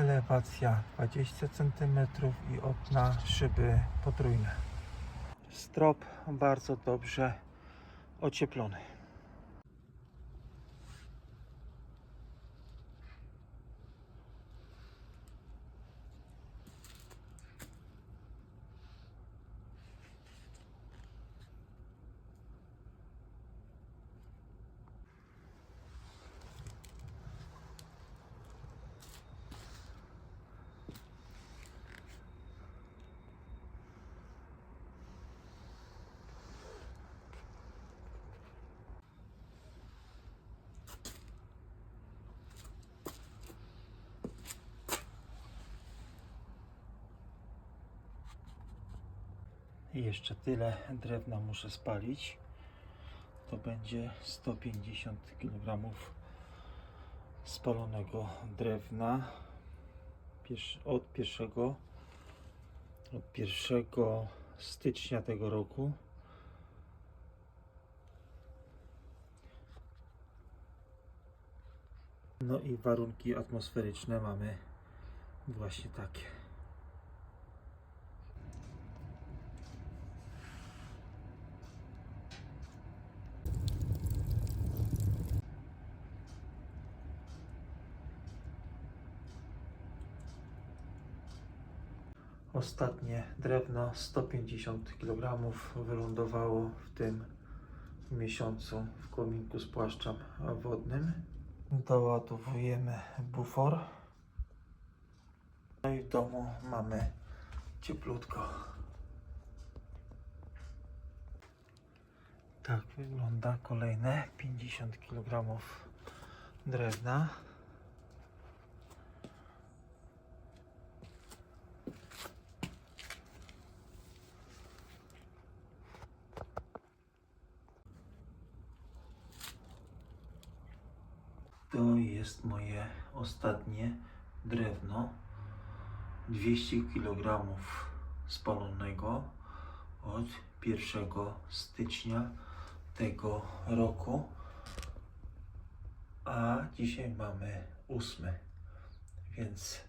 Elewacja 20 cm i okna szyby potrójne. Strop bardzo dobrze ocieplony. I jeszcze tyle drewna muszę spalić. To będzie 150 kg spalonego drewna od 1, od 1 stycznia tego roku. No i warunki atmosferyczne mamy właśnie takie. Ostatnie drewno 150 kg wylądowało w tym miesiącu w kominku z płaszczem wodnym. Doładowujemy bufor. No i w domu mamy cieplutko. Tak wygląda kolejne 50 kg drewna. To jest moje ostatnie drewno. 200 kg spalonego od 1 stycznia tego roku. A dzisiaj mamy 8. Więc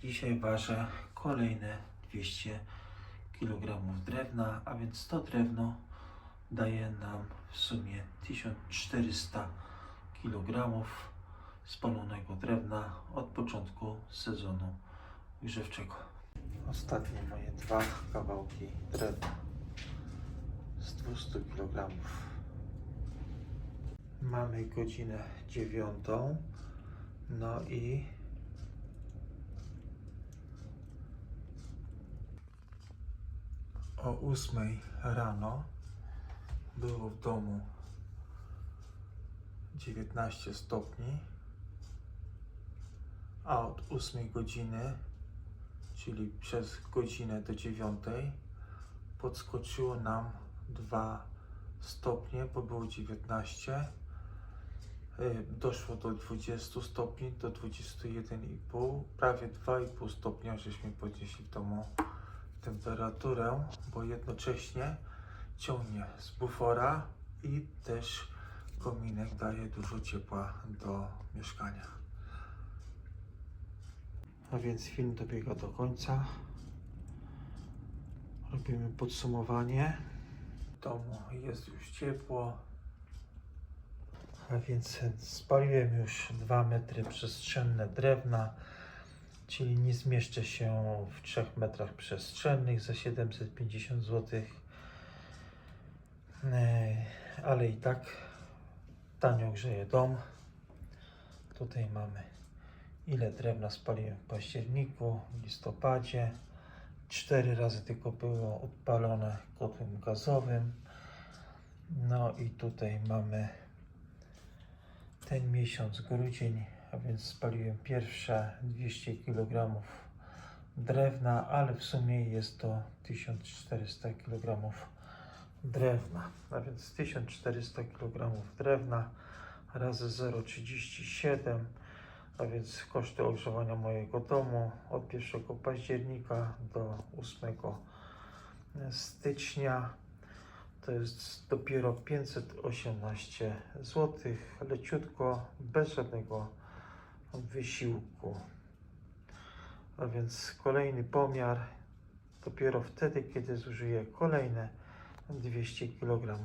dzisiaj ważę kolejne 200 kg drewna, a więc to drewno daje nam w sumie 1400 kg spalonego drewna od początku sezonu grzewczego. Ostatnie moje dwa kawałki drewna z 200 kg. Mamy godzinę dziewiątą, no i o 8 rano było w domu 19 stopni, a od 8 godziny, czyli przez godzinę do 9, podskoczyło nam 2 stopnie, bo było 19. Y, Doszło do 20 stopni, do 21,5, prawie 2,5 stopnia, żeśmy podnieśli w domu temperaturę, bo jednocześnie ciągnie z bufora i też kominek daje dużo ciepła do mieszkania. A więc film dobiega do końca. Robimy podsumowanie. W domu jest już ciepło. A więc spaliłem już 2 metry przestrzenne drewna, czyli nie zmieszczę się w 3 metrach przestrzennych za 750 zł. Ale i tak tanio grzeje dom. Tutaj mamy ile drewna spaliłem w październiku, w listopadzie. Cztery razy tylko było odpalone kotłem gazowym. No i tutaj mamy ten miesiąc, grudzień, a więc spaliłem pierwsze 200 kg drewna, ale w sumie jest to 1400 kg drewna. A więc 1400 kg drewna razy 0,37, a więc koszty ogrzewania mojego domu od 1 października do 8 stycznia to jest dopiero 518 zł, leciutko, bez żadnego wysiłku. A więc kolejny pomiar dopiero wtedy, kiedy zużyję kolejne 200 kg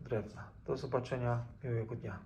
drewna. Do zobaczenia, miłego dnia.